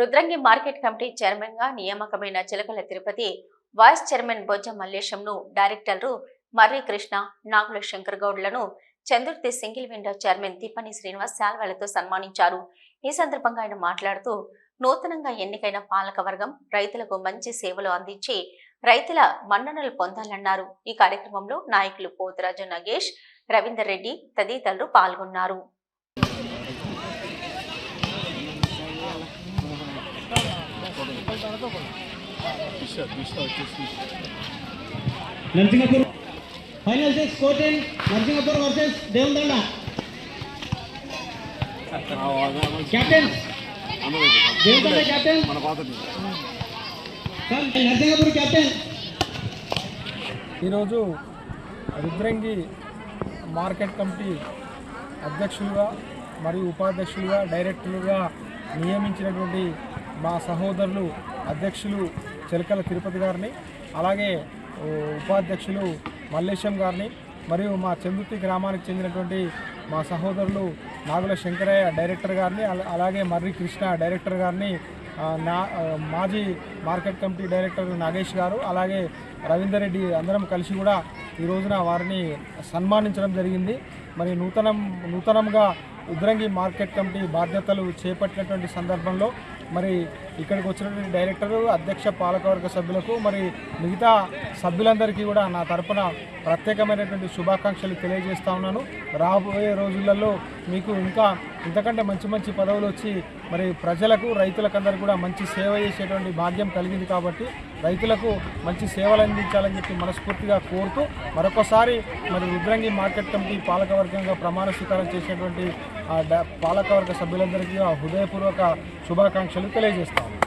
Rudrangi market committee చైర్మన్గా నియామకమైన చిలకల Tirupati vice chairman బొజ్జ మల్లేశంను డైరెక్టర్లు మర్రి కృష్ణ నాగుల Shankar గౌడ్లను Chandurthi single window chairman Thippani Srinivas శాల్వాలతో సన్మానించారు. ఈ సందర్భంగా ఆయన మాట్లాడుతూ నూతనంగా ఎన్నికైన పాలక వర్గం రైతులకు మంచి సేవలు అందించి రైతుల మన్ననలు పొందాలన్నారు. ఈ కార్యక్రమంలో నాయకులు పోతురాజు నగేష్ రవీందర్ రెడ్డి తదితరులు పాల్గొన్నారు. Narasingapur final six కోటెన్ Narasingapur versus Devundanda captain Devundanda captain sir, Narasingapur captain ఈరోజు రుద్రంగి మార్కెట్ కమిటీ అధ్యక్షులుగా మరియు ఉపాధ్యక్షులుగా డైరెక్టర్లుగా నియమించినటువంటి మా సహోదరులు అధ్యక్షులు చిలకల తిరుపతి గారిని అలాగే ఉపాధ్యక్షులు మల్లేశం గారిని మరియు మా చందుర్తి గ్రామానికి చెందినటువంటి మా సహోదరులు నాగుల శంకరయ్య డైరెక్టర్ గారిని అలా- అలాగే మర్రి కృష్ణ డైరెక్టర్ గారిని నా మాజీ మార్కెట్ కమిటీ డైరెక్టర్ నాగేష్ గారు అలాగే రవీందర్ రెడ్డి అందరం కలిసి కూడా ఈ రోజున వారిని సన్మానించడం జరిగింది. మరి నూతనం నూతనంగా ఉద్రంగి మార్కెట్ కమిటీ బాధ్యతలు చేపట్టినటువంటి సందర్భంలో మరి ఇక్కడికి వచ్చినటువంటి డైరెక్టరు అధ్యక్ష పాలకవర్గ సభ్యులకు మరి మిగతా సభ్యులందరికీ కూడా నా తరపున ప్రత్యేకమైనటువంటి శుభాకాంక్షలు తెలియజేస్తా ఉన్నాను. రాబోయే రోజులలో మీకు ఇంకా ఇంతకంటే మంచి మంచి పదవులు వచ్చి మరి ప్రజలకు రైతులకందరికీ కూడా మంచి సేవ చేసేటువంటి భాగ్యం కలిగింది కాబట్టి రైతులకు మంచి సేవలు అందించాలని చెప్పి మనస్ఫూర్తిగా కోరుతూ మరొకసారి మరి రుద్రంగి మార్కెట్ కమిటీ పాలకవర్గంగా ప్రమాణ స్వీకారం చేసినటువంటి పాలకవర్గ సభ్యులందరికీ హృదయపూర్వక శుభాకాంక్షలు తెలియజేస్తాము